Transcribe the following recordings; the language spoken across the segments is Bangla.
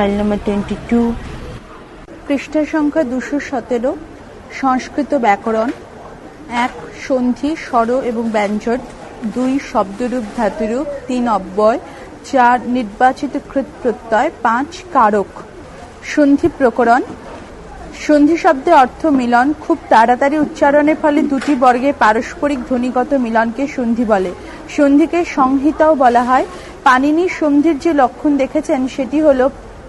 ফাইল নাম্বার টোয়েন্টি টু পৃষ্ঠা সংখ্যা দুশো সতেরো, সংস্কৃত ব্যাকরণ, এক, সন্ধি, স্বর এবং ব্যঞ্জন, দুই, শব্দরূপ, ধাতুরূপ, তিন, অব্যয়, চার, নির্বাচিত কৃত প্রত্যয়, পাঁচ, কারক। সন্ধি প্রকরণ, সন্ধি শব্দের অর্থ মিলন। খুব তাড়াতাড়ি উচ্চারণের ফলে দুটি বর্গে পারস্পরিক ধ্বনিগত মিলনকে সন্ধি বলে। সন্ধিকে সংহিতাও বলা হয়। পানিনি সন্ধির যে লক্ষণ দেখেছেন, সেটি হলো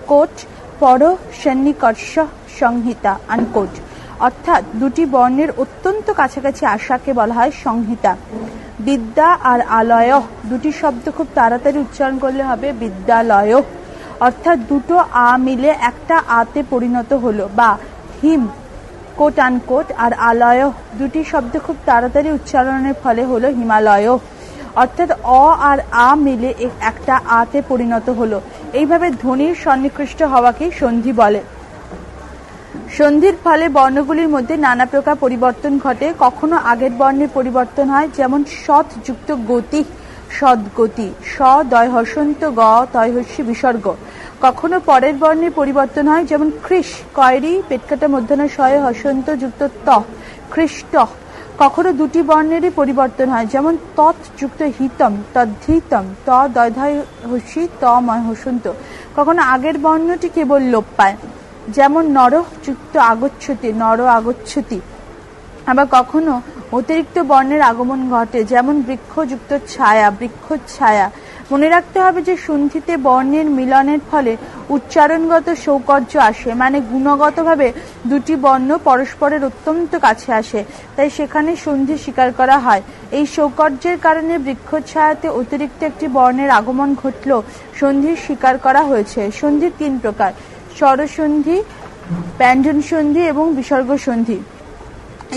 কোট, পর সন্নিকর্ষ সংহিতা আনকোট অর্থাৎ দুটি বর্ণের অত্যন্ত কাছাকাছি আশাকে বলা হয় সংহিতা। বিদ্যা আর আলয়, দুটি শব্দ খুব তাড়াতাড়ি উচ্চারণ করলে হবে বিদ্যালয়। অর্থাৎ দুটো আ মিলে একটা আতে পরিণত হলো, বা হিম কোট আন কোট আর আলয়, দুটি শব্দ খুব তাড়াতাড়ি উচ্চারণের ফলে হলো হিমালয়। অর্থাৎ অ আর আ মিলে একটা আতে পরিণত হলো। এইভাবে ধ্বনির সন্নিকৃষ্ট হওয়াকে সন্ধি বলে। সন্ধির ফলে বর্ণগুলির মধ্যে নানা প্রকার পরিবর্তন ঘটে। কখনো আগের বর্ণের পরিবর্তন হয়, যেমন সৎ যুক্ত গতি সদ্গতি স দয় হসন্ত গ তয় হস্যি বিসর্গ। কখনো পরের বর্ণের পরিবর্তন হয়, যেমন খ্রিস কয়রি, পেটকাটা মধ্যাহ্ন শয়ে হসন্ত, যুক্ত ত খ্রিস্ট কখনো দুটি বর্ণেরই পরিবর্তন হয়, যেমন তৎ যুক্ত হিতম, তদ্ধিতম ত দয়ধয় হসি ত ময় হসন্ত। কখনো আগের বর্ণটি কেবল লোপ পায়, যেমন নর যুক্ত আগচ্ছতি, নর আগচ্ছতি। আবার কখনো অতিরিক্ত বর্ণের আগমন ঘটে, যেমন বৃক্ষযুক্ত ছায়া বৃক্ষ ছায়া মনে রাখতে হবে যে সন্ধিতে বর্ণের মিলনের ফলে উচ্চারণগত সৌকর্য আসে। মানে গুণগতভাবে দুটি বর্ণ পরস্পরের অত্যন্ত কাছে আসে। তাই সেখানে সন্ধি স্বীকার করা হয়। এই সৌকর্যের কারণে বৃক্ষ ছায়াতে অতিরিক্ত একটি বর্ণের আগমন ঘটল সন্ধির স্বীকার করা হয়েছে। সন্ধির তিন প্রকার। স্বরসন্ধি ব্যঞ্জন সন্ধি এবং বিসর্গ সন্ধি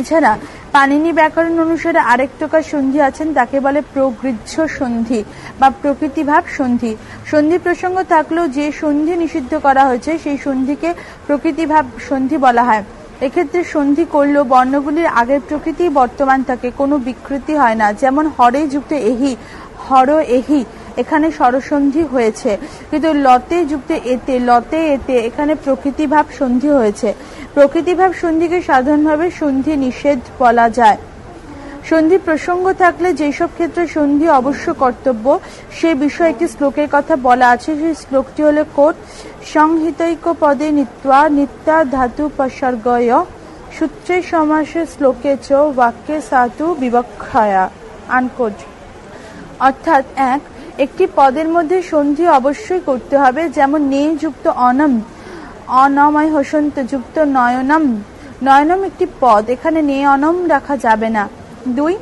এছাড়া পানিনি ব্যাকরণ অনুসারে আরেক প্রকার সন্ধি আছেন, তাকে বলে প্রগৃহ্য সন্ধি বা প্রকৃতিভাব সন্ধি। সন্ধি প্রসঙ্গ থাকলেও যে সন্ধি নিষিদ্ধ করা হয়েছে, সেই সন্ধিকে প্রকৃতিভাব সন্ধি বলা হয়। এক্ষেত্রে সন্ধি করলেও বর্ণগুলির আগের প্রকৃতি বর্তমান থাকে কোনো বিকৃতি হয় না। যেমন হরে যুক্ত এহি, হর এহি এখানে স্বরসন্ধি হয়েছে। কিন্তু লতে যুক্ত এতে, লতে এতে এখানে প্রকৃতিভাব সন্ধি হয়েছে। প্রকৃতিভাব সন্ধিকে সাধারণভাবে সন্ধি নিষেধ বলা যায়। সন্ধি প্রসঙ্গ থাকলে যেসব ক্ষেত্রে সন্ধি অবশ্য কর্তব্য, সে বিষয়ে একটি শ্লোকের কথা বলা আছে। সেই শ্লোকটি হলো কোট, সংহিতৈক পদে নিত্বা নিত্যা ধাতু পসর্গয় সূত্রে সমাসে শ্লোকে চ বাক্যে সাতু বিবক্ষয়া, আনকোট। অর্থাৎ এক একটি পদের মধ্যে সন্ধি অবশ্যই করতে হবে, যেমন নে যুক্ত অনম, অনময় হসন্ত যুক্ত নয়নম। নয়নম একটি পদ, এখানে নে অনম রাখা যাবে না। দুই,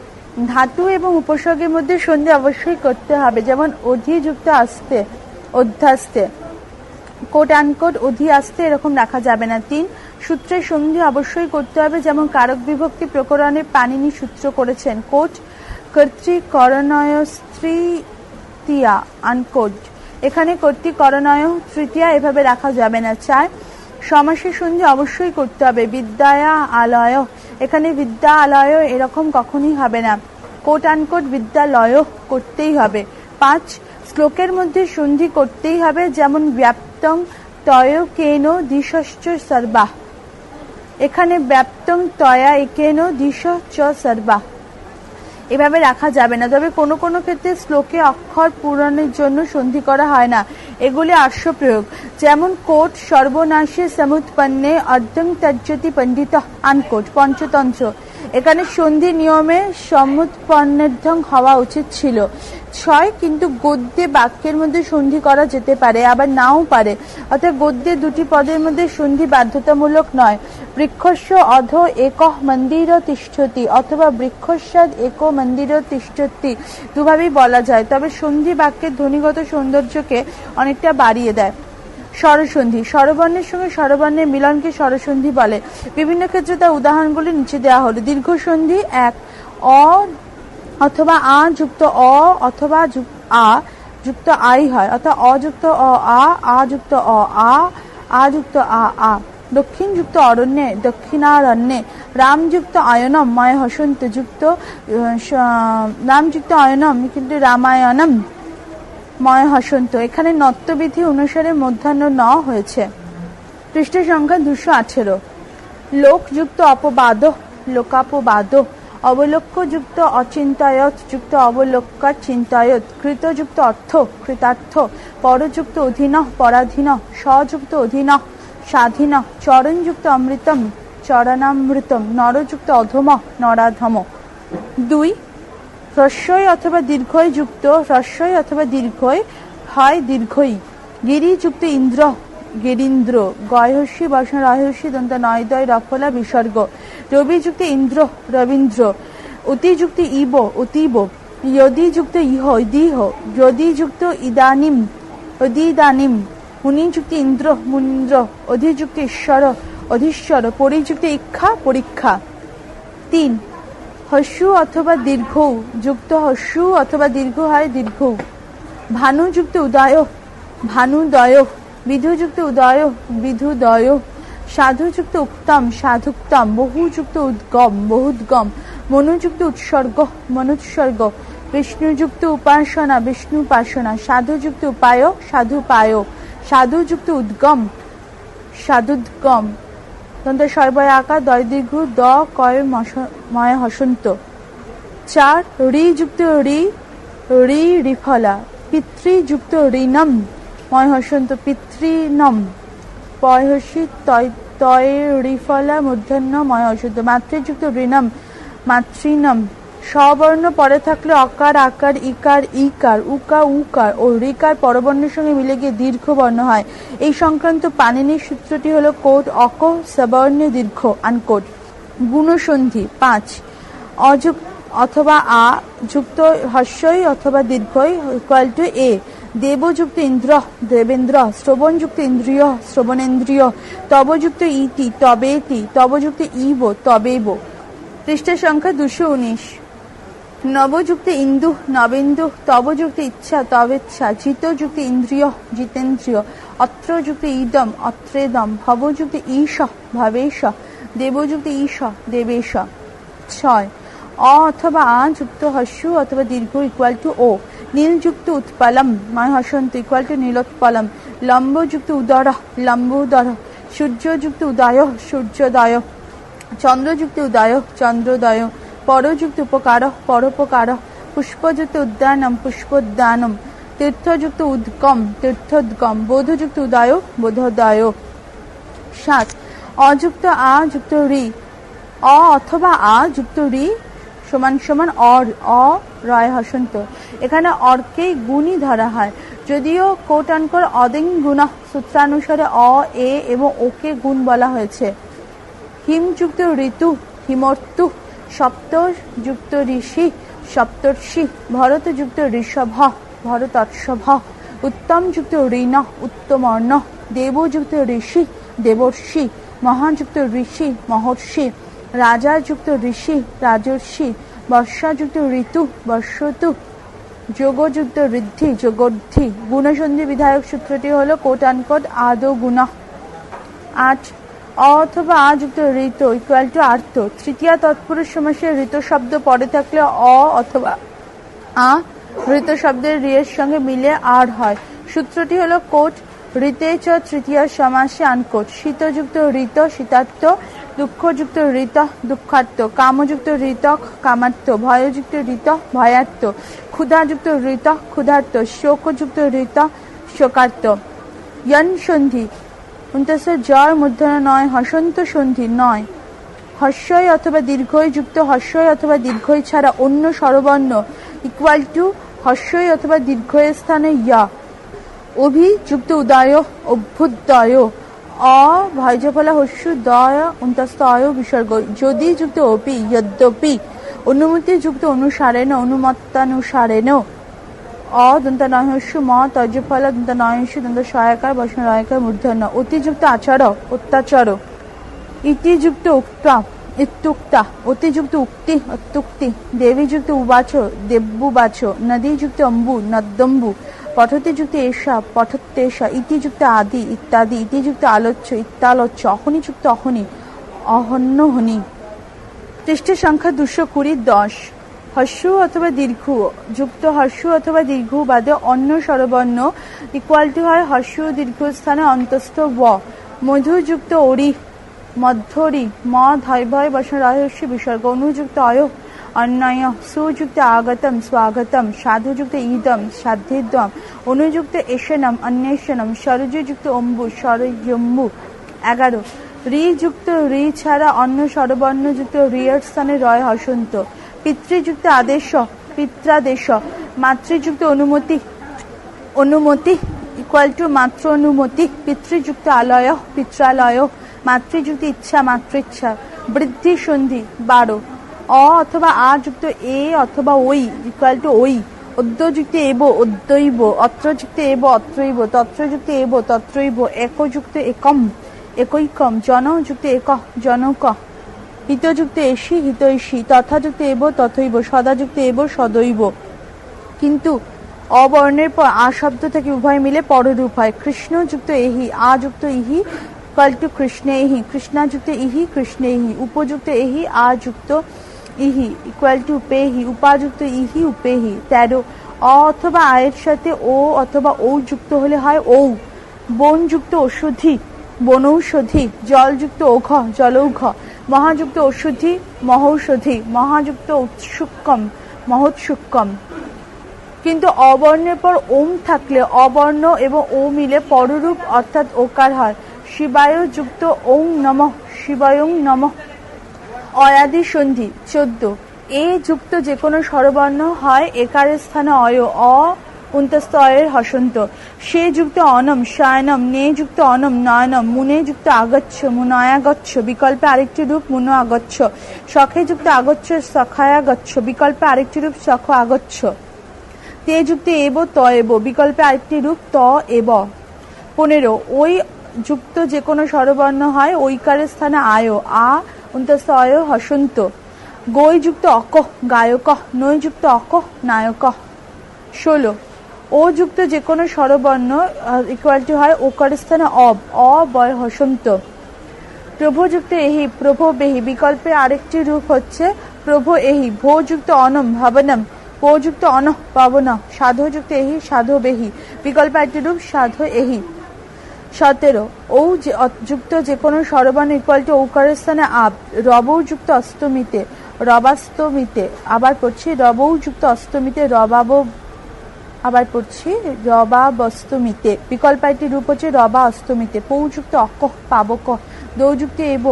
ধাতু এবং উপসর্গের মধ্যে সন্ধি অবশ্যই করতে হবে, যেমন অধিযুক্ত আসতে, অধ্যাস্তে। কোট আনকোট অধি আসতে এরকম রাখা যাবে না। তিন সূত্রের সন্ধি অবশ্যই করতে হবে, যেমন কারক বিভক্তি প্রকরণে পানিনি সূত্র করেছেন। কোট কর্তৃকরণয় তৃতীয়া আনকোট এখানে কর্তৃকরণয় তৃতীয়া এভাবে রাখা যাবে না চার সমাসের সন্ধি অবশ্যই করতে হবে। বিদ্যায়া আলয়। এখানে বিদ্যা আলয় এরকম কখনই হবে না। কোট আনকোট বিদ্যালয় করতেই হবে। পাঁচ, শ্লোকের মধ্যে সন্ধি করতেই হবে, যেমন ব্যাপ্তং তয় কেন দিশশ্চ সর্বাহ এখানে ব্যাপ্তং তয়া একেন দিশ চ সর্বাহ এভাবে রাখা যাবে না। তবে কোনো কোনো ক্ষেত্রে শ্লোকে অক্ষর পূরণের জন্য সন্ধি করা হয় না। এগুলি আর্শ প্রয়োগ। যেমন, কোট সর্বনাশে সমুৎপন্নে অর্ধং তজ্জতি পণ্ডিত, আনকোট, পঞ্চতন্ত্র। এখানে সন্ধি নিয়মে সমুৎপন্নর্ধং হওয়া উচিত ছিল। ছয়, কিন্তু গদ্যে বাক্যের মধ্যে সন্ধি করা যেতে পারে, আবার নাও পারে। অর্থাৎ গদ্যে দুটি পদের মধ্যে সন্ধি বাধ্যতামূলক নয়। বৃক্ষস্য অধ এক মন্দির তিষ্ঠতি অথবা বৃক্ষস্যাদ এক মন্দির তিষ্ঠতি। দুভাবেই বলা যায়। তবে সন্ধি বাক্যের ধ্বনিগত সৌন্দর্যকে অনেকটা বাড়িয়ে দেয়। স্বরসন্ধি। স্বরবর্ণের সঙ্গে স্বরবর্ণের মিলনকে স্বরসন্ধি বলে। বিভিন্ন ক্ষেত্রে তার উদাহরণগুলি নিচে দেওয়া হলো। দীর্ঘ সন্ধি এক, অ অথবা আ যুক্ত অ অথবা আ যুক্ত আই হয়। অর্থাৎ অযুক্ত অ আ আ যুক্ত অ আ আ যুক্ত আ আ। দক্ষিণ যুক্ত অরণ্যে, দক্ষিণারণ্যে। রামযুক্ত আয়নম, ময় হসন্ত যুক্ত রামযুক্ত আয়নম, কিন্তু রামায়ণম ময় হসন্ত। এখানে নত্যবিধি অনুসারে মধ্যাহ্ন ন হয়েছে। পৃষ্ঠ সংখ্যা দুশো আঠেরো। লোকযুক্ত অপবাদ, লোকাপবাদ অবলক্ষ্যযুক্ত অচিন্তায়ত, যুক্ত অবলক্ষ্যার চিন্তায়ত কৃতযুক্ত অর্থ, কৃতার্থ, পরযুক্ত অধীন, পরাধীন, সযুক্ত অধীন, স্বাধীন, চরণযুক্ত অমৃতম, চরণামৃতম, নরযুক্ত অধম, নরাধম। দুই হ্রস্বই অথবা দীর্ঘই যুক্ত, হ্রস্বই অথবা দীর্ঘই, হয় দীর্ঘই। গিরিযুক্ত ইন্দ্র, গিরীন্দ্র গয়হস্যি বসন রহস্যি দন্ত নয়দয় রফলা, বিসর্গ। রবিযুক্ত ইন্দ্র, রবীন্দ্র। অতিযুক্ত ইব অতীব যদিযুক্ত ইহ ইদিহ যদিযুক্ত ইদানিম অদিদানিম মুনিযুক্ত ইন্দ্র মুনীন্দ্র অধিযুক্ত ঈশ্বর, অধীশ্বর। পরিযুক্ত ইক্ষা, পরীক্ষা। তিন হস্যু অথবা দীর্ঘ, যুক্ত হস্যু অথবা দীর্ঘ হয় দীর্ঘ। ভানুযুক্ত উদয় ভানুদয় বিধুযুক্ত উদয় বিধুদয় সাধুযুক্ত উক্তম, সাধুক্তম বহুযুক্ত উদ্গম, বহুদ্গম। মনুযুক্ত উৎসর্গ, মনুৎসর্গ। বিষ্ণুযুক্ত উপাসনা, বিষ্ণু উপাসনা। সাধুযুক্ত উপায় সাধুপায় সাধুযুক্ত উদ্গম, সাধুদ্গম। দন্ত সর্বয় আকার দয় দীর্ঘ দ কয় ময় হসন্ত। চার, রি যুক্ত রি রি রিফলা পিতৃযুক্ত ঋণম, ময় হসন্ত পিতৃনম পয়সী তয় তয় রিফলা মধ্যাহ্ন ময় হসন্ত মাতৃযুক্ত ঋণম মাতৃনম স্ববর্ণ পরে থাকলে অকার, আকার, ইকার ইকার, উকা, উকার ও রিকার পরবর্ণের সঙ্গে মিলে গিয়ে দীর্ঘ বর্ণ হয়। এই সংক্রান্ত পানিনির সূত্রটি হলো কোট অক, সবর্ণে, দীর্ঘ, আনকোট। গুণসন্ধি, পাঁচ। অযুক অথবা আ, যুক্ত হর্ষই অথবা দীর্ঘই ইকুয়াল টু এ। দেবযুক্ত ইন্দ্র, দেবেন্দ্র, শ্রবণযুক্ত ইন্দ্রিয়, শ্রবণেন্দ্রিয়। তবযুক্ত ইতি, তবেতি। তবযুক্ত ইব, তবেব। পৃষ্ঠা সংখ্যা দুশো উনিশ। নবযুক্ত ইন্দু, নবেন্দু, তবযুক্ত ইচ্ছা, তবেচ্ছা, জিতযুক্ত ইন্দ্রিয়, জিতেন্দ্রিয়, অত্রযুক্ত ইদম, অত্রেদম, ভবযুক্ত ঈশ, ভবেশ, দেবযুক্ত ঈশ, দেবেশ। ছয়। অ অথবা আ যুক্ত হস্যু অথবা দীর্ঘ ইকুয়াল টু ও। নীলযুক্ত উৎপলম ময় হসন্ত ইকুয়াল টু নীলোৎপলম। লম্বযুক্ত উদর লম্ব উদর সূর্যযুক্ত উদয়, সূর্যোদয়। চন্দ্রযুক্ত উদয়, চন্দ্রোদয়। পরযুক্ত উপকার পরোপকার পুষ্পযুক্ত উদ্যানম, পুষ্পোদ্যানম, তীর্থযুক্ত উদ্গম, তীর্থোদ্গম, বোধযুক্ত উদয়, বোধোদয়। সাত, অযুক্ত আ, যুক্ত রি। অ অথবা আ, যুক্ত রি সমান সমান অর, অ, রয় হসন্ত। এখানে অর্কেই গুণই ধরা হয়। যদিও কোট আনকর অদিং গুণ সূত্রানুসারে অ, এ এবং ওকে গুণ বলা হয়েছে। হিমযুক্ত ঋতু, হিমর্তু সপ্তযুক্ত ঋষি সপ্তর্ষি ভরতযুক্ত ঋষভ ভরতৎসভ উত্তমযুক্ত ঋণ উত্তমর্ণ দেবযুক্ত ঋষি দেবর্ষি মহাযুক্ত ঋষি মহর্ষি রাজাযুক্ত ঋষি রাজর্ষি বর্ষাযুক্ত ঋতু বর্ষতু যোগযুক্ত ঋদ্ধি যোগর্ধি গুণসন্ধি বিধায়ক সূত্রটি হলো কোট আনকোট আদৌ গুণ আট অথবা আ যুক্ত ঋত ইকুয়াল টু আর্থ তৃতীয় তৎপুরুষ সমাসে ঋত শব্দ পরে থাকলে অ অথবা আ ঋত শব্দের রিয়ের সঙ্গে মিলে আর হয়। সূত্রটি হলো কোট। ঋতে চ তৃতীয় সমাসে আনকোট। শীতযুক্ত ঋত শীতার্থ দুঃখযুক্ত ঋত দুঃখার্থ কামযুক্ত ঋত কামার্থ ভয়যুক্ত ঋত ভয়ার্থ ক্ষুধাযুক্ত ঋত ক্ষুধার্থ শোকযুক্ত ঋত শোকার্থ সন্ধি। উনতাসের জয় মূর্ধন্য নয়, হসন্ত সন্ধি নয়। হর্ষয় অথবা দীর্ঘই যুক্ত হর্ষয় অথবা দীর্ঘই ছাড়া অন্য স্বরবর্ণ ইকুয়াল টু হর্ষয় অথবা দীর্ঘয়ের স্থানে ইয়া অভিযুক্ত উদয়, অভ্যুদয়। অ, ভয়জফলা হস্যু, দয় উন্তস্ত অয় বিসর্গ। যদি যুক্ত অপি, যদ্যপি। অনুমতি যুক্ত অনুসারেণ, অনুমত্তানুসারেণ। অ দন্ত ম তর্জফল দন্ত নয়স্যু দন্ত সহায়কার বসন রয়কার মূর্ধন্য। অতিযুক্ত আচর অত্যাচার ইতিযুক্ত উক্তা, ইত্যুক্তা, অতিযুক্ত উক্তি, অত্যুক্তি। দেবীযুক্ত উবাচ দেব্যুবাচ নদীযুক্ত অম্বু নদ্যম্বু পঠতিযুক্ত এষা পঠত্তেষা। ইতিযুক্ত আদি, ইত্যাদি। ইতিযুক্ত আলোচ্য, ইত্যালোচ্য। অহনিযুক্ত অহনি অহন্য হনি পৃষ্ঠের সংখ্যা দুশো কুড়ি দশ। হস্য অথবা দীর্ঘ, যুক্ত হস্য অথবা দীর্ঘ বাদে অন্য স্বরবর্ণ ইকুয়াল টু হয় হস্য দীর্ঘ স্থানে অন্তস্থ ব। মধুযুক্ত অরি মধ্যরি, ম, ধয় ভয়, বসন রহস্য বিসর্গ অনুযুক্ত অয় অন্যয় সুযুক্ত আগতম, স্বাগতম সাধুযুক্ত ইদম সাধ্যিদ্যম অনুযুক্ত এশনম, অন্বেষণম স্বরযুক্ত অম্বু স্বরজম্বু এগারো। রি যুক্ত রি ছাড়া অন্য স্বরবর্ণযুক্ত রিয়ার স্থানে রয় হসন্ত। পিতৃযুক্ত আদেশ, পিত্রাদেশ, মাতৃযুক্ত অনুমতি অনুমতি ইকুয়াল টু মাতৃ অনুমতি পিতৃযুক্ত আলয়, পিত্রালয়, মাতৃযুক্ত ইচ্ছা মাতৃচ্ছা বৃদ্ধি, সন্ধি, বারো, অ অথবা আ যুক্ত এ অথবা ওই ইকুয়াল টু ওই অদ্যযুক্ত এব অদ্যৈব অত্রযুক্ত এব, অত্রৈব, তত্রযুক্ত এব, তত্রৈব, একযুক্ত একম, একৈকম, জনযুক্ত এক জনক হিতযুক্ত এসি, হিতৈষী। তথাযুক্ত এব, তথৈব। সদাযুক্ত এব, সদৈব। কিন্তু অবর্ণের পর আ শব্দ থেকে উভয় মিলে পররূপ হয়। কৃষ্ণ যুক্ত এহি আ যুক্ত ইহি ইকুয়াল টু কৃষ্ণে ইহি। কৃষ্ণা যুক্ত ইহি, কৃষ্ণে ইহি। উপযুক্ত এহি আ যুক্ত ইহি ইকুয়াল টু পেহি উপাযুক্ত ইহি উপেহি তেরো। অ অথবা আয়ের সাথে ও অথবা ও যুক্ত হলে হয় ঔ। বনযুক্ত ওষুধি বনৌষধি। জলযুক্ত ওঘ জলৌঘ। মহাযুক্ত ঔষধি মহৌষধি, মহাযুক্ত উৎসুক্কম, মহোৎসুক্কম। কিন্তু অবর্ণের পর ওম থাকলে অবর্ণ এবং ও মিলে পররূপ অর্থাৎ ওকার হয়। শিবায় যুক্ত ওং নম, শিবায়ং নম। অয়াদি সন্ধি, চোদ্দ। এ যুক্ত যে কোনো স্বরবর্ণ হয় একারের স্থানে অয়, অ উন্তস্ত অয়ের হসন্ত। সে যুক্ত অনম শায়নম, নে যুক্ত অনম নয়নম, মুনে যুক্ত আগচ্ছ, মুনয়াগচ্ছ, বিকল্পে আরেকটি রূপ মুন আগচ্ছ সখে যুক্ত আগচ্ছ, সখায়াগচ্ছ, বিকল্পে আরেকটি রূপ সখ আগচ্ছ। তে যুক্ত এব, ত এব, বিকল্পে আরেকটি রূপ ত এব। পনেরো, ওই যুক্ত যে কোনো স্বরবর্ণ হয়, ঐকারের স্থানে আয়, আ উন্তস্ত অয় হসন্ত। গৈ যুক্ত অক গায়ক নৈ যুক্ত অক নায়ক ষোলো ও যুক্ত যে কোনো স্বরবর্ণ ইকুয়াল টু হয় ওকার স্থানে অব অ বয় হসন্ত প্রভযুক্ত এহি, প্রভ বেহি, বিকল্পে আরেকটি রূপ হচ্ছে প্রভ এহি, ভোযুক্ত অনম ভবনম পযুক্ত অন পাবন, সাধযুক্ত এহি, সাধো বেহি, বিকল্প একটি রূপ সাধো এহি। সতেরো যে- যুক্ত যে কোনো স্বরবর্ণ ইকুয়াল টু ঔকারের স্থানে আব রবৌ যুক্ত অস্তমিতে, রবাস্তমিতে, আবার পড়ছি রবৌ যুক্ত অস্তমিতে, রবাব আবার পড়ছি, রবা বস্তমিতে। বিকল্প একটি রূপ হচ্ছে রবা অস্তমিতে। পৌযুক্ত অক পাবক দৌযুক্ত এব,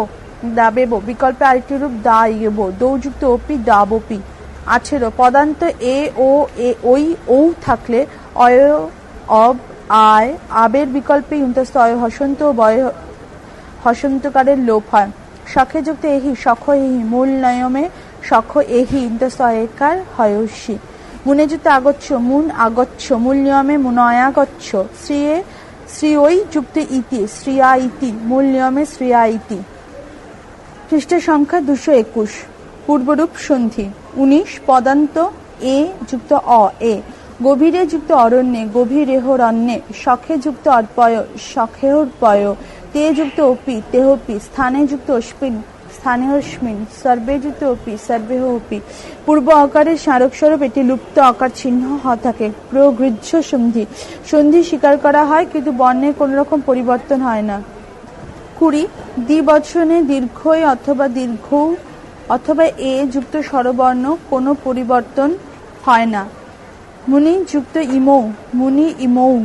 দাবেব। বিকল্পে আরেকটি রূপ দা ইয়েব দৌযুক্ত অপি দাবপি। আছেরো পদান্ত এ ও এ, ওই ও থাকলে অয় অব আয়, আবের বিকল্পে ইন্তস্ত অয় হসন্ত বয় হসন্তকারের লোপ হয়। শখে যুক্ত এহি, সখ এহি, মূল নয়মে সখ এহি ইন্তস্ত অয়কার হয়সী। মুনে যুক্ত আগচ্ছ, মুন আগচ্ছ মূল নিয়মে মুনয়াগচ্ছ। শ্রিয়ে শ্রী ওই যুক্ত ইতি, শ্রিয়া ইতি মূল নিয়মে শ্রিয়া ইতি। খ্রিস্টের সংখ্যা দুশো একুশ। পূর্বরূপ সন্ধি, উনিশ, পদান্ত, এ যুক্ত অ, এ। গভীরে যুক্ত অরণ্যে গভীরেহরণ্যে শখে যুক্ত অর্পয় শখেহর্পয় তে যুক্ত অপি, তেহপি, স্থানে যুক্ত অস্মিন অপি সর্বেহ অপি পূর্ব আকারের স্মারক স্বরূপ এটি লুপ্ত আকার চিহ্ন হ থাকে প্রগৃহ্য সন্ধি। সন্ধি স্বীকার করা হয় কিন্তু বর্ণের কোনো রকম পরিবর্তন হয় না। কুড়ি, দ্বিবচনে দীর্ঘই অথবা দীর্ঘ, অথবা এ যুক্ত স্বরবর্ণ কোনো পরিবর্তন হয় না। মুনি যুক্ত ইমৌ, মুনি ইমৌ,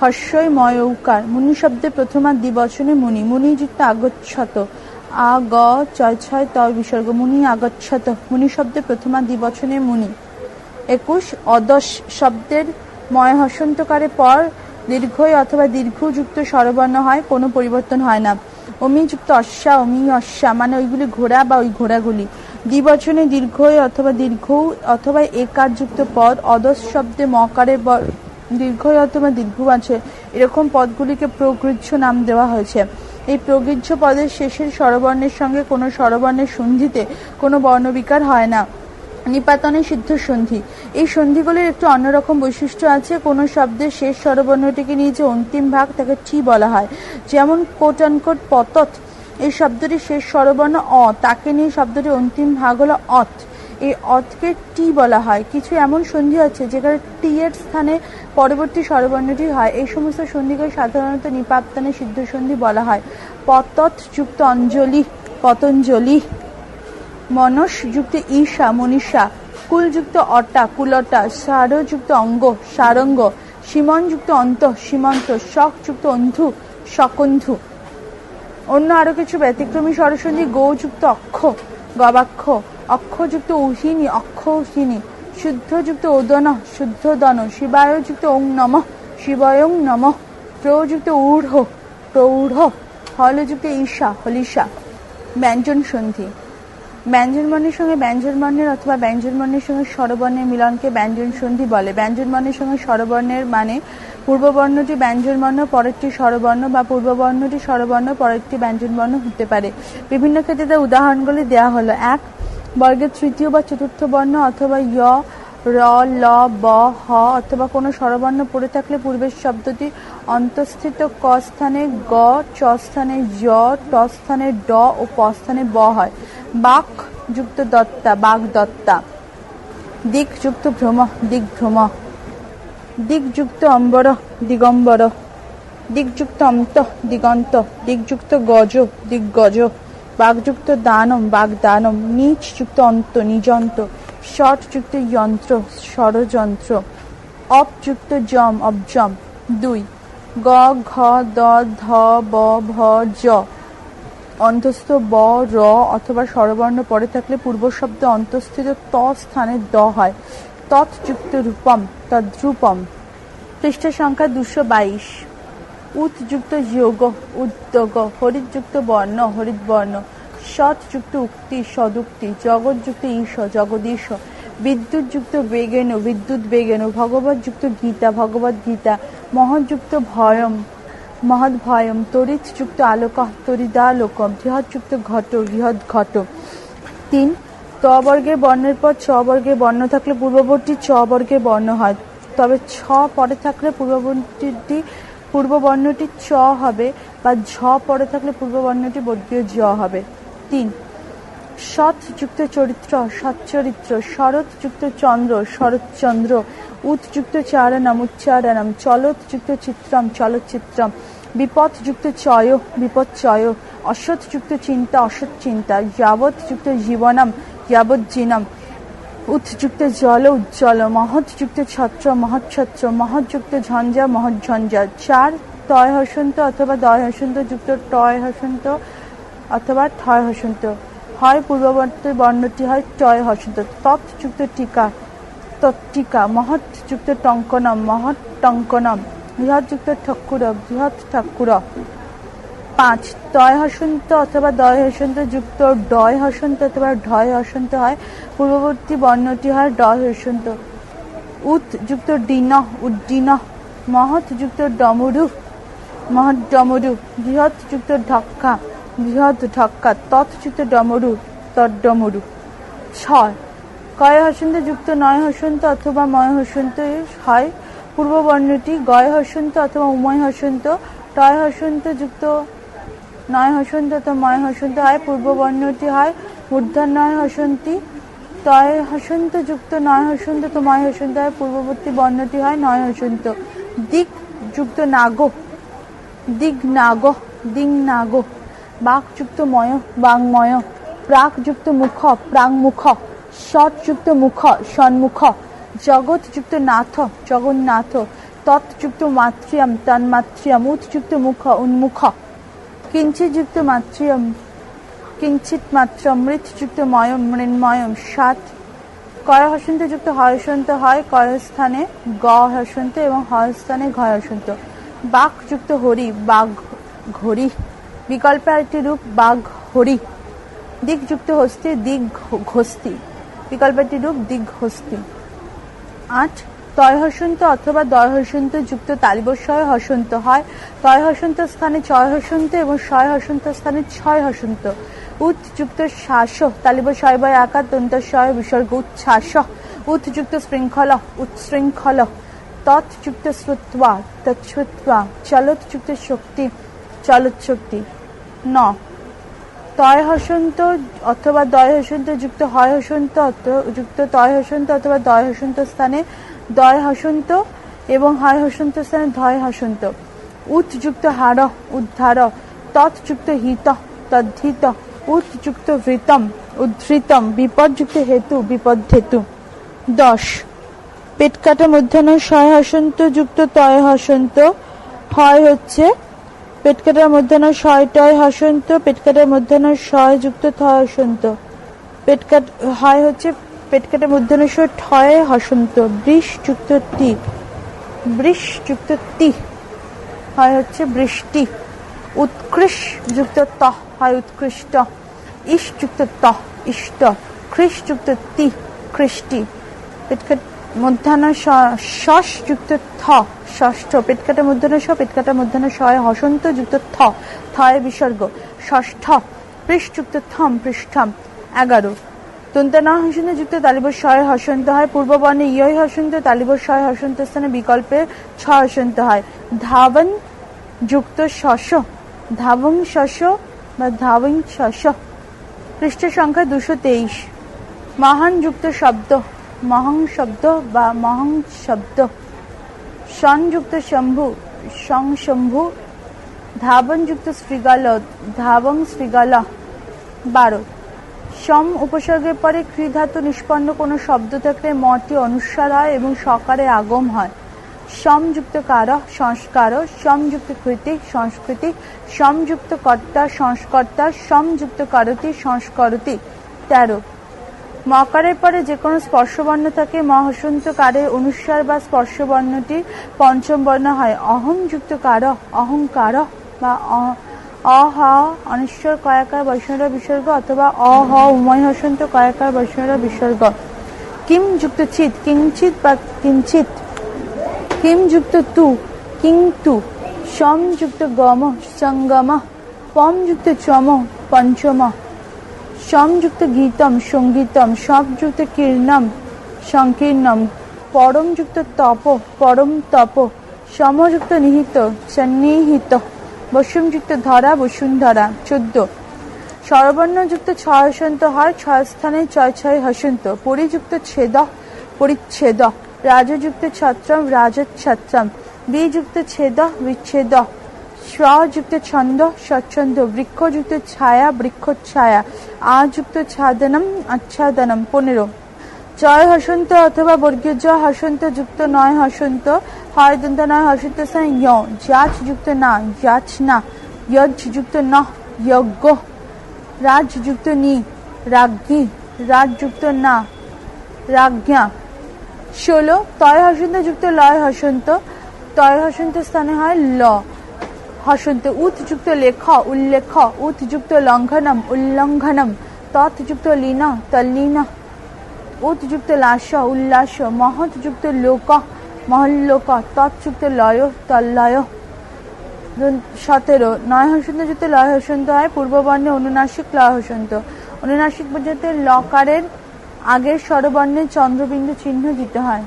হর্ষই ময়ৌকার। মুনি শব্দে প্রথমার দ্বিবচনে মুনি মুনি যুক্ত আগচ্ছত। আ, গ চয় ছয়, ত বিসর্গ, মুনি, আগচ্ছত। মুনি শব্দে প্রথমার দ্বিবচনে মুনি। একুশ, অদশ শব্দের ময় হসন্তকারে পর দীর্ঘই অথবা দীর্ঘযুক্ত স্বরবর্ণ হয়, কোনো পরিবর্তন হয় না। অমিযুক্ত অশ্বা অমি অশ্বা মানে ওইগুলি ঘোড়া বা ওই ঘোড়াগুলি। দ্বিবচনে দীর্ঘই অথবা দীর্ঘ অথবা একারযুক্ত পদ, অদশ শব্দে মকারে দীর্ঘই অথবা দীর্ঘ আছে। এরকম পদগুলিকে প্রগৃহ্য নাম দেওয়া হয়েছে। এই প্রগৃহ্য পদের শেষের স্বরবর্ণের সঙ্গে কোনো স্বরবর্ণের সন্ধিতে কোনো বর্ণবিকার হয় না। নিপাতনে সিদ্ধ সন্ধি। এই সন্ধিগুলির একটু অন্যরকম বৈশিষ্ট্য আছে। কোনো শব্দের শেষ স্বরবর্ণটিকে নিয়ে যে অন্তিম ভাগ তাকে টি বলা হয়। যেমন কোট আনকোট পতত, এই শব্দটির শেষ স্বরবর্ণ অ, তাকে নিয়ে শব্দটির অন্তিম ভাগ হলো অত। এই অতকে টি বলা হয়। কিছু এমন সন্ধি আছে যেখানে টি এর স্থানে পরবর্তী স্বরবর্ণটি হয়। এই সমস্ত সন্ধিকে সাধারণত নিপাত্তানে সিদ্ধ সন্ধি বলা হয়। পতত যুক্ত অঞ্জলি, পতঞ্জলি, মনস যুক্ত ঈশা, মনীষা কুলযুক্ত অটা, কুলটা সারযুক্ত অঙ্গ, সারঙ্গ সীমনযুক্ত অন্ত, সীমন্ত শখযুক্ত অন্ধু সকন্ধু অন্য আরও কিছু ব্যতিক্রমী স্বরসন্ধি গৌযুক্ত অক্ষ। গবাক্ষ, অক্ষযুক্ত উহিনী, অক্ষহিনী, শুদ্ধযুক্ত ওদন শুদ্ধ দন শিবায়যুক্ত ওং নম, শিবয়ং নম, প্রযুক্ত ঊঢ় প্রৌঢ়, হলযুক্ত ঈশা, হলিশা। ব্যঞ্জন সন্ধি। ব্যঞ্জন বর্ণের সঙ্গে ব্যঞ্জন বর্ণের অথবা ব্যঞ্জন বর্ণের সঙ্গে স্বরবর্ণের মিলনকে ব্যঞ্জন সন্ধি বলে। ব্যঞ্জন বর্ণের সঙ্গে স্বরবর্ণের মানে পূর্ববর্ণটি ব্যঞ্জন বর্ণ পরেরটি স্বরবর্ণ বা পূর্ববর্ণটি স্বরবর্ণ, পরেরটি ব্যঞ্জন বর্ণ হতে পারে। বিভিন্ন ক্ষেত্রে তার উদাহরণগুলি দেওয়া হলো। এক, বর্গের তৃতীয় বা চতুর্থ বর্ণ অথবা য়, র, ল, ব, হ অথবা কোনো স্বরবর্ণ পড়ে থাকলে পূর্বের শব্দটি অন্তঃস্থিত ক স্থানে গ, চ স্থানে জ ট স্থানে ড ও প স্থানে ব হয়। বাক যুক্ত দত্তা বাক দত্তা দিক, যুক্ত ভ্রম, দিক, ভ্রম। দিকযুক্ত অম্বর, দিগম্বর। দিকযুক্ত অন্ত, দিগন্ত। দিকযুক্ত গজ দিগ্গজ বাগযুক্ত দানম বাগদানম নিচ যুক্ত অন্ত, নিজন্ত। ষট যুক্ত যন্ত্র, ষড়যন্ত্র। অপযুক্ত জম অবজম দুই। গ, ঘ, দ, ধ, ব, ভ, জ। অন্তস্থ ব, র অথবা স্বরবর্ণ পরে থাকলে পূর্ব শব্দ অন্তস্থিত ত স্থানে দ হয়। তৎযুক্ত রূপম, তদ্রূপম। পৃষ্ঠ সংখ্যা দুশো বাইশ। উৎযুক্ত যোগ, উদ্যোগ হরিতযুক্ত বর্ণ হরিত বর্ণ সৎযুক্ত উক্তি, সদুক্তি, জগৎযুক্ত ঈশ, জগদীশ, বিদ্যুৎযুক্ত বেগেন, বিদ্যুৎ বেগেন ভগবতযুক্ত গীতা ভগবত গীতা, মহৎযুক্ত ভয়ম, মহৎ ভয়ম তরিতযুক্ত আলোক তরিদালোক বৃহৎযুক্ত ঘট, বৃহৎ ঘট। তিন ত বর্গের বর্ণের পর ছ বর্গের বর্ণ থাকলে পূর্ববর্তী ছ বর্গের বর্ণ হয়। তবে ছ পরে থাকলে পূর্ববর্তীটি, পূর্ববর্ণটি চ হবে বা ঝ পরে থাকলে পূর্ববর্ণটি বর্গীয় জ হবে। তিন, সৎ যুক্ত চরিত্র সচ্চরিত্র শরৎ যুক্ত চন্দ্র শরৎচন্দ্র উৎযুক্ত চারণম উচ্চারণম চলত যুক্ত চিত্রম চলচ্চিত্রম বিপদ যুক্ত চয় বিপদ চয়, অসৎ যুক্ত চিন্তা, অসৎ চিন্তা, যাবৎ যুক্ত জীবনম যাবজ্জীনম উৎযুক্ত জল উজ্জ্বল মহৎযুক্ত ছত্র মহৎছত্র মহৎযুক্ত ঝঞ্ঝা মহৎঝঞ্ঝা চার তয় হসন্ত অথবা দয় হসন্ত যুক্ত টয় হসন্ত অথবা ঠয় হসন্ত হয় পূর্ববর্তী বর্ণটি হয় টয় হসন্ত তৎযুক্ত টিকা তত্টিকা মহৎযুক্ত টঙ্কনম মহৎ টঙ্কনম বৃহৎযুক্ত ঠাকুর বৃহৎ ঠাকুর। পাঁচ তয় হসন্ত অথবা দয় হসন্ত যুক্ত, ডয় হসন্ত অথবা ঢয় হসন্ত হয়। পূর্ববর্তী বর্ণটি হয় ডয় হসন্ত। উত যুক্ত ডিন উড্ডিন মহৎ যুক্ত ডমরু। মহৎ ডমরু। বৃহৎ যুক্ত ঢক্কা। বৃহৎ ঢক্কা। তৎযুক্ত ডমরু। তদ্ডমরু ছয়, কয় হসন্ত যুক্ত নয় হসন্ত অথবা ময় হসন্ত হয়। পূর্ববর্ণটি গয় হসন্ত অথবা উময় হসন্ত, টয় হসন্ত যুক্ত নয় হসন্ত অথবা ময় হসন্ত হয়, পূর্ববর্ণটি হয় মূর্ধন্যয় হসন্তি। তয় হসন্ত যুক্ত নয় হসন্ত তো ময় হসন্ত হয়, পূর্ববর্তী বর্ণটি হয় নয় হসন্ত। দিক যুক্ত নাগ, দিগ নাগ, দিং নাগ। বাকযুক্ত ময় বাংময় প্রাকযুক্ত মুখ প্রাংমুখ সৎযুক্ত মুখ, সন্মুখ। জগৎযুক্ত নাথ, জগন্নাথ। তৎযুক্ত মাতৃয়াম, তন্মাতৃয়াম। উৎযুক্ত মুখ, উন্মুখ। কিঞ্চিযুক্ত মাতৃয়ম কিঞ্চিত মাত্র মৃতযুক্ত ময়ম মৃন্ময়ম সাত কয় হসন্ত যুক্ত হয়সন্ত হয় কয় স্থানে গ হসন্ত এবং হয় স্থানে ঘয় হসন্ত বাঘ যুক্ত হরি বাঘ ঘড়ি বিকল্পে আরেকটি রূপ বাঘ হরি দিকযুক্ত হস্তি দিক ঘস্তি বিকল্পটি রূপ দিক হস্তি আট তয় হসন্ত অথবা দয় হসন্ত যুক্ত তালিবস্বয় হসন্ত হয়। তয় হসন্ত স্থানে ছয় হসন্ত এবং শয় হসন্ত স্থানে ছয় হসন্ত। উৎযুক্ত শ্বাস তালিবস্বয় বয় আকার দন্তস্বয় বিসর্গ উচ্ছ্বাস উৎযুক্ত শৃঙ্খল উৎশৃঙ্খল তৎযুক্ত শ্রুত্বা তৎশ্রুত্বা চলৎযুক্ত শক্তি, চলৎ শক্তি। ন। তয় হসন্ত অথবা দয় হসন্ত যুক্ত হয় হসন্ত যুক্ত তয় হসন্ত অথবা দয় হসন্ত স্থানে দয় হসন্ত এবং হয় হসন্ত স্থানে ধয় হসন্ত। উৎযুক্ত হার উদ্ধার, তৎযুক্ত হিত, তদ্ধিত, উৎযুক্ত ভৃতম, উদ্ধৃতম, বিপদযুক্ত হেতু বিপদ হেতু দশ। পেট কাটা মধ্যাহ্ন ছয় হসন্ত যুক্ত তয় হসন্ত। হয় হচ্ছে পেট কাটার মধ্যাহ্ন ছয় টয় হসন্ত পেট কাটার মধ্যাহ্ন ছয় যুক্ত থয় হসন্ত। পেট কাট হয় হচ্ছে পেট কাটার মধ্যাহ্ন ছয় ঠয় হসন্ত বৃষ যুক্ত টি বৃষ যুক্ত তি হয় হচ্ছে বৃষ্টি উৎকৃষ যুক্ত ত হয় উৎকৃষ্ট ইস যুক্ত ত ইষ্ট খ্রিস যুক্ত তি খ্রিস্টি পেটকাট মধ্যাহ্ন শস যুক্ত থ ষষ্ঠ, পেটকাটা মধ্যাহ্ন স পেটকাটা মধ্যাহ্ন শয় হসন্ত যুক্ত থ থয় বিসর্গ, ষষ্ঠ পৃষ্ঠ যুক্ত থম পৃষ্ঠম, এগারো তন্তানা হসন্ত যুক্ত তালিব শয় হসন্ত হয়। পূর্ববর্ণে ইয় হসন্ত তালিব শয় হসন্ত স্থানে বিকল্পে ছ হসন্ত হয়। ধাবন যুক্ত শস ধাবং শস বা ধাবং শস পৃষ্ঠ সংখ্যা দুশো তেইশ। মহান যুক্ত শব্দ, মহং শব্দ বা মহং শব্দ। সংযুক্ত শম্ভু সংশম্ভু ধাবন যুক্ত শ্রীগাল ধাবং শ্রীগাল বারো। সম উপসর্গের পরে কৃধাতু নিষ্পন্ন কোনো শব্দ থাকলে মটি অনুস্বার হয় এবং সকারে আগম হয়। সমযুক্ত কার সংস্কার সমযুক্ত কৃতি সংস্কৃতি, সমযুক্ত কর্তা সংস্কর্তা, সমযুক্ত করতি সংস্করতি। তেরো। মকারের পরে যে কোনো স্পর্শবর্ণ থাকে, মহাসন্ত কারে অনুস্বার বা স্পর্শবর্ণটি পঞ্চম বর্ণ হয়। অহং যুক্ত কার, অহংকার বা অহ অনিশ্বর কয়াকার বৈষ্ণব বিসর্গ অথবা অহ উময় হসন্ত কয়াকার বৈষ্ণব বিসর্গ। কিম যুক্ত চিত কিঞ্চিত বা কিঞ্চিত কিম যুক্ত তু কিন্তু সম যুক্ত গম, সঙ্গম। পম যুক্ত চম, পঞ্চম। সমযুক্ত গীতম, সঙ্গীতম। সবযুক্ত কীর্ণম, সংকীর্ণম। পরমযুক্ত তপ, পরম তপ। সমযুক্ত নিহিত, সন্নিহিত। বসুমযুক্ত ধরা, বসুন্ধরা চোদ্দ। স্বরবর্ণযুক্ত ছয় হসন্ত হয়, ছয় স্থানে ছয় ছয় হসন্ত। পরিযুক্ত ছেদ, পরিচ্ছেদ। রাজযুক্ত ছত্রম রাজচ্ছত্রম বিযুক্ত ছেদ, বিচ্ছেদ। স্বযুক্ত ছন্দ, স্বচ্ছন্দ। বৃক্ষযুক্ত ছায়া, বৃক্ষচ্ছায়া। আযুক্ত ছাদনম, আচ্ছাদনম। পনেরো। জয় হসন্ত অথবা বর্গীয় জ হসন্ত যুক্ত নয় হসন্ত। হয় দন্ত নয় হসন্ত স্থানে য় যাচ যুক্ত না যাচ না যজ যুক্ত ন যজ্ঞ রাজ যুক্ত নি রাজ্ঞী রাজ যুক্ত না রাজ্ঞা ষোলো তয় হসন্ত যুক্ত লয় হসন্ত তয় হসন্ত স্থানে হয় ল হসন্ত উৎ লেখ উল্লেখ উৎ যুক্ত লঙ্ঘনম উল্লঙ্ঘনম তৎ যুক্ত লীন তল্লীন উৎ লাস উল্লাস মহৎ যুক্ত লোক মহল্লোক তৎ যুক্ত লয় তল্লয় সতেরো নয় হসন্ত যুক্ত লয় হসন্ত হয়, পূর্ববর্ণে অনুনাসিক লয় হসন্ত অনুনাসিক পর্যন্ত লকারের আগের স্বরবর্ণে চন্দ্রবিন্দু চিহ্ন দিতে হয়।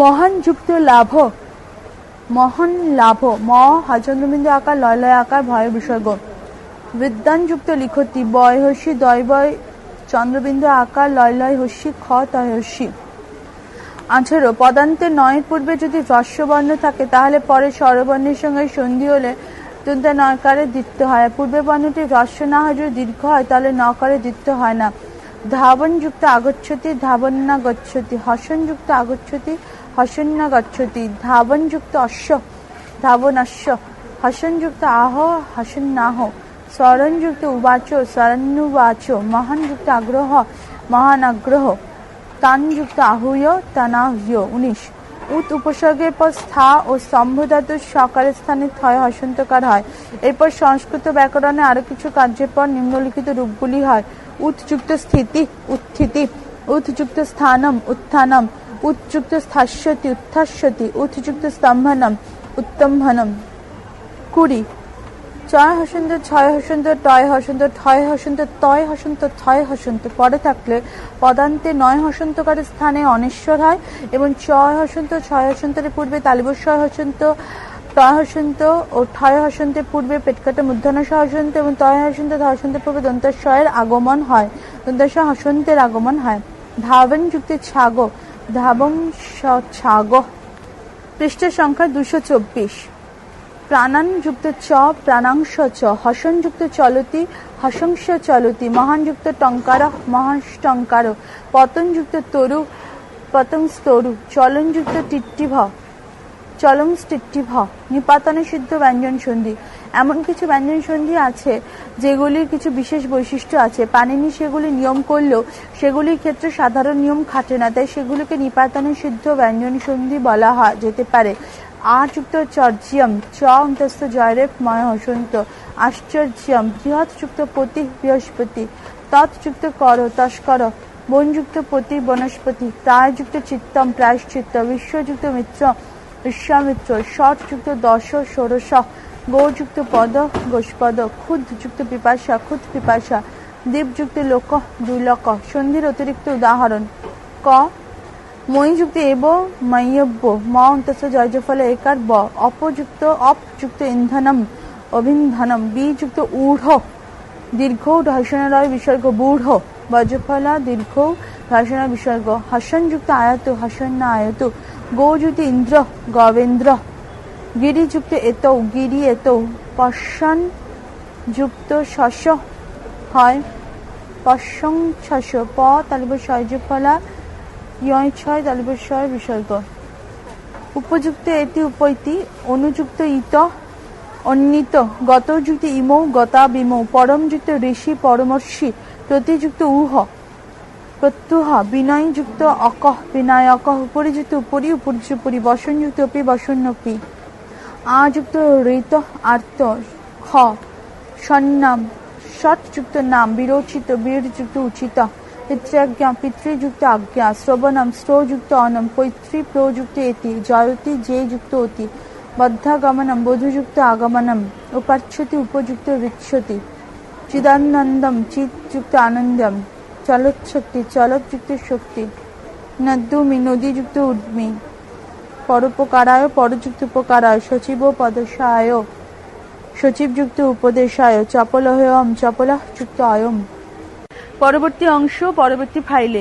মহান যুক্ত লাভ, মহান লাভ, ম হাচন্দ্রবিন্দু আকার, লয় লয় আকার, ভয় বিসর্গ। বিদ্যান যুক্ত লিখতি বয় হস্যি দয় বয় চন্দ্রবিন্দু আকার, লয় লয় হস্যি খ তয় হস্যি আঠারো, পদান্তে নয়ের পূর্বে যদি হ্রস্ববর্ণ থাকে, তাহলে পরে স্বরবর্ণের সঙ্গে সন্ধি হলে তুন্তা নয়কারে দিতে হয়। পূর্বে বর্ণটি হ্রস্ব না হয়, যদি দীর্ঘ হয়, তাহলে নকারে দিতে হয় না। ধাবন যুক্ত আগচ্ছতি ধাবন না গচ্ছতি হসন যুক্ত আগচ্ছতি হসন না গচ্ছতি ধাবন যুক্ত অশ্ব ধাবন অশ্ব হসন যুক্ত আহ হসন নাহ স্মরণ যুক্ত উবাচ স্মরণুবাচ মহান যুক্ত আগ্রহ মহান আগ্রহ তানযুক্ত আহুয় তানাহ্য উনিশ। উত উপসর্গের পর স্থা ও স্তম্ভ ধাতুর সকারের স্থানে থয় হসন্তকার হয়। এরপর সংস্কৃত ব্যাকরণে আরও কিছু কার্যের পর নিম্নলিখিত রূপগুলি হয়। উৎযুক্ত স্থিতি, উত্থিতি, উৎযুক্ত স্থানম, উত্থানম, উৎযুক্ত স্থাস্যতি উত্থাস্যতি উৎযুক্ত স্তম্ভনম, উত্তম্ভনম। কুড়ি। ছয় হসন্ত ছয় হসন্ত, টয় হসন্ত, ঠয় হসন্ত, তয় হসন্ত ছয় হসন্ত। পরে থাকলে পদান্তে নয় হসন্তকারের স্থানে অনেশ্বর হয় এবং ছয় হসন্ত, ছয় হসন্তের পূর্বে তালিবস্বর হসন্ত তয় হসন্ত ও ঠয় হসন্তের পূর্বে পেটকাটা মূর্ধন্য হসন্ত এবং তয় হসন্ত ধ হসন্তের পূর্বে দন্তস্বয়ের আগমন হয়। দন্তস্ব হসন্তের আগমন হয়। ধাবন যুক্ত ছাগ। ধাবং স- ছাগ। পৃষ্ঠ সংখ্যা দুশো চব্বিশ। প্রাণান যুক্ত চ, প্রাণাংশ চ, হসন যুক্ত চলতি হসংস চলতি, মহান যুক্ত টঙ্কার মহাংস টঙ্কার, পতন যুক্ত তরু পতং স্তরু, চলন যুক্ত টিট্টিভ চলং টিট্টিভ, নিপাতনে সিদ্ধ ব্যঞ্জন সন্ধি। এমন কিছু ব্যঞ্জন সন্ধি আছে যেগুলির কিছু বিশেষ বৈশিষ্ট্য আছে। পানিনি সেগুলি নিয়ম করলেও সেগুলির ক্ষেত্রে সাধারণ নিয়ম খাটে না, তাই সেগুলিকে নিপাতনে সিদ্ধ ব্যঞ্জন সন্ধি বলা যেতে পারে। আযুক্ত চর্যিয়ম চ অন্তস্থ জয়রেপ ময় হসন্ত আশ্চর্যম বৃহৎ যুক্ত পতি বৃহস্পতি তৎযুক্ত কর তস্কর বনযুক্ত পতি বনস্পতি প্রায়যুক্ত চিত্তম প্রায়শ্চিত্ত বিশ্বযুক্ত মিত্র বিশ্বামিত্র ষটযুক্ত দশ ষোড়শ গৌযুক্ত পদ গোষ্পদ ক্ষুদ্যুক্ত পিপাসা ক্ষুদ পিপাসা দীপযুক্ত লোক দুলোক সন্ধির অতিরিক্ত উদাহরণ ক ময়যুক্ত এব ময়ব্য ম অন্তস্থ জয়জফলে একার ব, অপযুক্ত অপযুক্ত ইন্ধনম, অভিন্ধনম, বিযুক্ত ঊঢ়, দীর্ঘ ঢাসনরয় বিসর্গ, বূঢ়, বজ্রফলা, দীর্ঘ ঢাসন বিসর্গ হসনযুক্ত আয়ত হসন্ন আয়ত গৌযুক্ত ইন্দ্র, গবেন্দ্র, গিরিযুক্ত এতৌ, গিরি এতৌ পশন যুক্ত শস্য হয় পশং শস্য, প তালিব সয়জফলা ইয় ছয় তালিব ছয় বিসর্গ উপযুক্ত এটি উপৈতি, অনুযুক্ত ইত, অন্বিত, গতযুক্ত ইমৌ গতা বিমৌ পরমযুক্ত ঋষি, পরমর্ষি, প্রতিযুক্ত উহ, প্রত্যুহ, বিনয়যুক্ত অকহ বিনায়ক, উপরিযুক্ত উপরি উপরিযুক্ত উপরি, বসনযুক্ত অপি বসন্নপি আযুক্ত ঋত, আর্ত খ সন্নাম ষটযুক্ত নাম, বিরোচিত বীরযুক্ত উচিত। পিতৃজ্ঞা পিতৃযুক্ত আজ্ঞা শ্রবণম শ্রোযুক্ত অনম পৈতৃ প্রযুক্ত এতি জয়তি যে যুক্ত অতি বদ্ধাগমনম বধুযুক্ত আগমনম উপাচ্ছতি উপযুক্ত ঋচ্ছতি চিদানন্দম চিৎযুক্ত আনন্দম চলৎশক্তি চলৎযুক্ত শক্তি নদ্যুমি নদীযুক্ত উদ্মি পরোপকারায় পরযুক্ত উপকারায় সচিব পদশায় সচিবযুক্ত উপদেশায় চপলহয়ম চপলযুক্ত অয়ম পরবর্তী অংশ পরবর্তী ফাইলে